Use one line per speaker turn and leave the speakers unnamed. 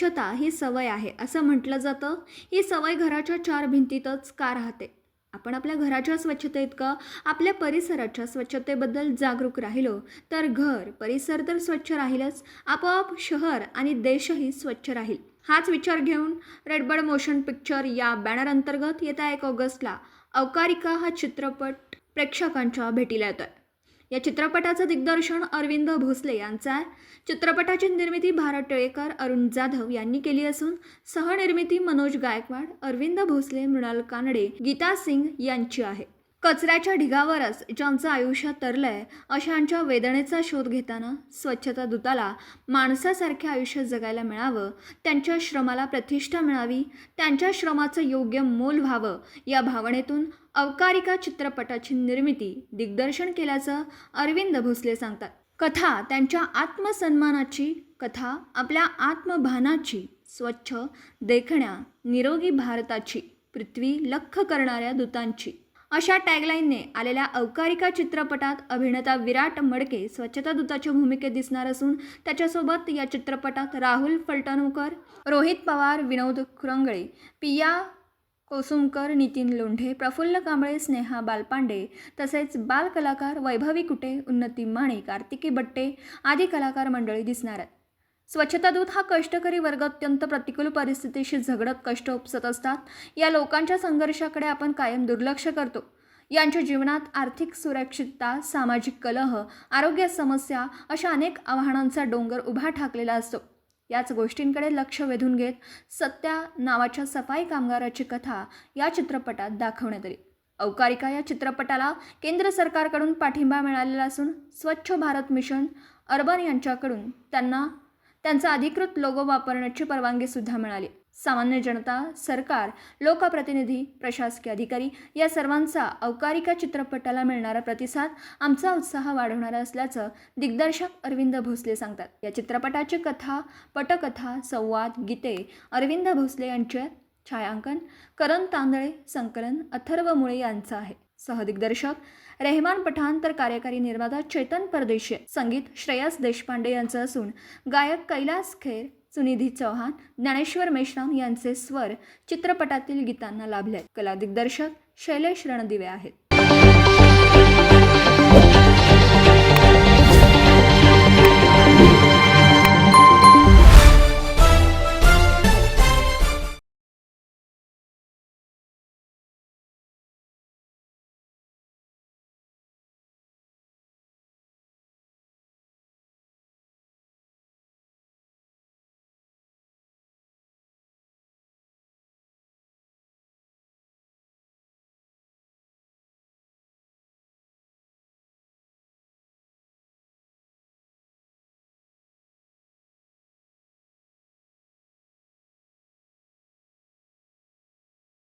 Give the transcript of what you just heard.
स्वच्छता ही सवय आहे असं म्हटलं जातं. ही सवय घराच्या चार भिंतीतच का राहते? आपण आपल्या घराच्या स्वच्छतेइतकं आपल्या परिसराच्या स्वच्छतेबद्दल जागरूक राहिलो तर घर परिसर तर स्वच्छ राहीलच. आपोआप शहर आणि देशही स्वच्छ राहील. हाच विचार घेऊन रेडबर्ड मोशन पिक्चर या बॅनर अंतर्गत येत्या एक ऑगस्टला अवकारिका हा चित्रपट प्रेक्षकांच्या भेटीला येतोय. या चित्रपटाचं दिग्दर्शन अरविंद भोसले यांचं आहे. चित्रपटाची निर्मिती भारत टिळेकर अरुण जाधव यांनी केली असून सहनिर्मिती मनोज गायकवाड अरविंद भोसले मृणाल कानडे गीता सिंग यांची आहे. कचऱ्याच्या ढिगावरच ज्यांचं आयुष्य तरलंय अशांच्या वेदनेचा शोध घेताना स्वच्छता दूताला माणसासारखे आयुष्य जगायला मिळावं त्यांच्या श्रमाला प्रतिष्ठा मिळावी त्यांच्या श्रमाचं योग्य मोल व्हावं या भावनेतून अवकारिका चित्रपटाची निर्मिती दिग्दर्शन केल्याचं अरविंद भोसले सांगतात. कथा त्यांच्या आत्मसन्मानाची कथा आपल्या आत्मभानाची स्वच्छ देखण्या निरोगी भारताची पृथ्वी लख करणाऱ्या दूतांची. अशा टॅगलाईनने आलेल्या अवकारिका चित्रपटात अभिनेता विराट मडके स्वच्छता दूताच्या भूमिकेत दिसणार असून त्याच्यासोबत या चित्रपटात राहुल फलटणकर रोहित पवार विनोद खुरंगळे पिया कोसुमकर नितीन लोंढे प्रफुल्ल कांबळे स्नेहा बालपांडे तसेच बालकलाकार वैभवी कुटे उन्नती माणे कार्तिकी बट्टे आदी कलाकार मंडळी दिसणार आहेत. स्वच्छता दूत हा कष्टकरी वर्ग अत्यंत प्रतिकूल परिस्थितीशी झगडत कष्ट उपसत असतात. या लोकांच्या संघर्षाकडे आपण कायम दुर्लक्ष करतो. यांच्या जीवनात आर्थिक सुरक्षितता सामाजिक कलह आरोग्य समस्या अशा अनेक आव्हानांचा डोंगर उभा ठाकलेला असतो. याच गोष्टींकडे लक्ष वेधून घेत सत्या नावाच्या सफाई कामगाराची कथा या चित्रपटात दाखवण्यात आली. अवकारिका या चित्रपटाला केंद्र सरकारकडून पाठिंबा मिळालेला असून स्वच्छ भारत मिशन अर्बन यांच्याकडून त्यांना त्यांचा अधिकृत लोगो वापरण्याची परवानगीसुद्धा मिळाली. सामान्य जनता सरकार लोकप्रतिनिधी प्रशासकीय अधिकारी या सर्वांचा अवकारिका चित्रपटाला मिळणारा प्रतिसाद आमचा उत्साह वाढवणारा असल्याचं दिग्दर्शक अरविंद भोसले सांगतात. या चित्रपटाची कथा पटकथा संवाद गीते अरविंद भोसले यांचे छायांकन करण तांदळे संकलन अथर्व मुळे यांचं आहे. सहदिग्दर्शक. रेहमान पठाण तर कार्यकारी निर्माता चेतन परदेशी. संगीत श्रेयस देशपांडे यांचं असून गायक कैलास खेर सुनिधी चौहान ज्ञानेश्वर मेश्राम यांचे स्वर चित्रपटातील गीतांना लाभले कला दिग्दर्शक शैलेश रणदिवे आहेत.